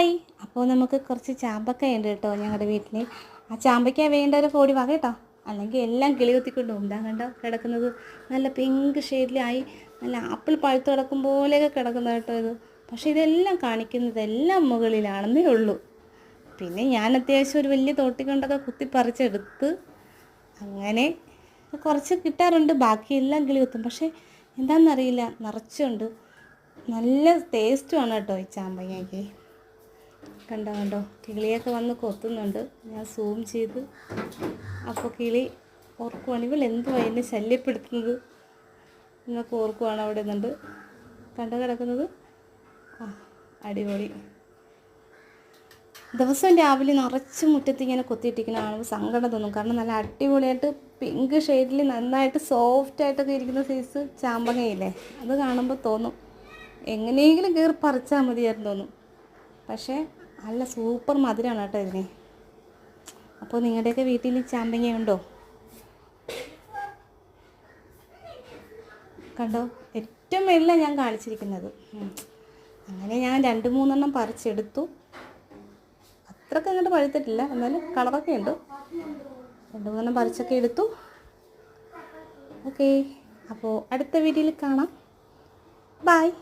Hi അപ്പോൾ നമുക്ക് കുറച്ച് ചാമ്പക്ക ഉണ്ട് കേട്ടോ ഞങ്ങളുടെ വീട്ടിൽ ആ ചാമ്പയ്ക്ക ഒരു പൊടി വക കേട്ടോ. അല്ലെങ്കിൽ എല്ലാം കിളി കുത്തിക്കൊണ്ട് പോകും കണ്ടോ? കിടക്കുന്നത് നല്ല പിങ്ക് ഷെയ്ഡിലായി. നല്ല ആപ്പിൾ പഴുത്ത് കിടക്കും പോലെയൊക്കെ കിടക്കുന്നത് കേട്ടോ ഇത്. പക്ഷേ ഇതെല്ലാം കാണിക്കുന്നത് എല്ലാം മുകളിലാണെന്നേ ഉള്ളൂ. പിന്നെ ഞാൻ അത്യാവശ്യം ഒരു വലിയ തോട്ടി കൊണ്ടൊക്കെ കുത്തി പറിച്ചെടുത്ത് അങ്ങനെ കുറച്ച് കിട്ടാറുണ്ട് ബാക്കിയെല്ലാം കിളി കുത്തും. പക്ഷേ എന്താണെന്നറിയില്ല നിറച്ചുണ്ട്. നല്ല ടേസ്റ്റുമാണ് കേട്ടോ ഈ ചാമ്പങ്ങയ്ക്ക് കണ്ടോ കണ്ടോ കിളിയൊക്കെ വന്ന് കൊത്തുന്നുണ്ട്. ഞാൻ സൂം ചെയ്ത്. അപ്പോൾ കിളി ഓർക്കുവാണ് ഇവൾ എന്തുവാ എന്നെ ശല്യപ്പെടുത്തുന്നത്? എന്നൊക്കെ ഓർക്കുവാണ് അവിടെ നിന്നുണ്ട്. കണ്ടു കിടക്കുന്നത്? ആ അടിപൊളി. ദിവസം രാവിലെ നിറച്ച് മുറ്റത്ത് ഇങ്ങനെ കൊത്തിയിട്ടിരിക്കുന്ന കാണുമ്പോൾ സങ്കടം തോന്നും. കാരണം നല്ല അടിപൊളിയായിട്ട് പിങ്ക് ഷെയ്ഡിൽ നന്നായിട്ട് സോഫ്റ്റ് ആയിട്ടൊക്കെ ഇരിക്കുന്ന സൈസ് ചാമ്പങ്ങയില്ലേ? അത് കാണുമ്പോൾ തോന്നും. എങ്ങനെയെങ്കിലും കയറി പറിച്ചാൽ മതിയായിരുന്നു തോന്നും. പക്ഷേ നല്ല സൂപ്പർ മധുരമാണ് കേട്ടോ ഇതിന്. അപ്പോൾ നിങ്ങളുടെയൊക്കെ വീട്ടിൽ ചാമ്പങ്ങ ഉണ്ടോ? കണ്ടോ? ഏറ്റവും മേളിലാണ് ഞാൻ കാണിച്ചിരിക്കുന്നത്. അങ്ങനെ ഞാൻ രണ്ട് മൂന്നെണ്ണം പറിച്ചെടുത്തു. അത്രയ്ക്ക് അങ്ങോട്ട് പഴുത്തിട്ടില്ല. എന്നാലും കളറൊക്കെ ഉണ്ട്. രണ്ട് മൂന്നെണ്ണം പറിച്ചൊക്കെ എടുത്തു. ഓക്കേ. അപ്പോൾ അടുത്ത വീഡിയോയിൽ കാണാം. ബായ്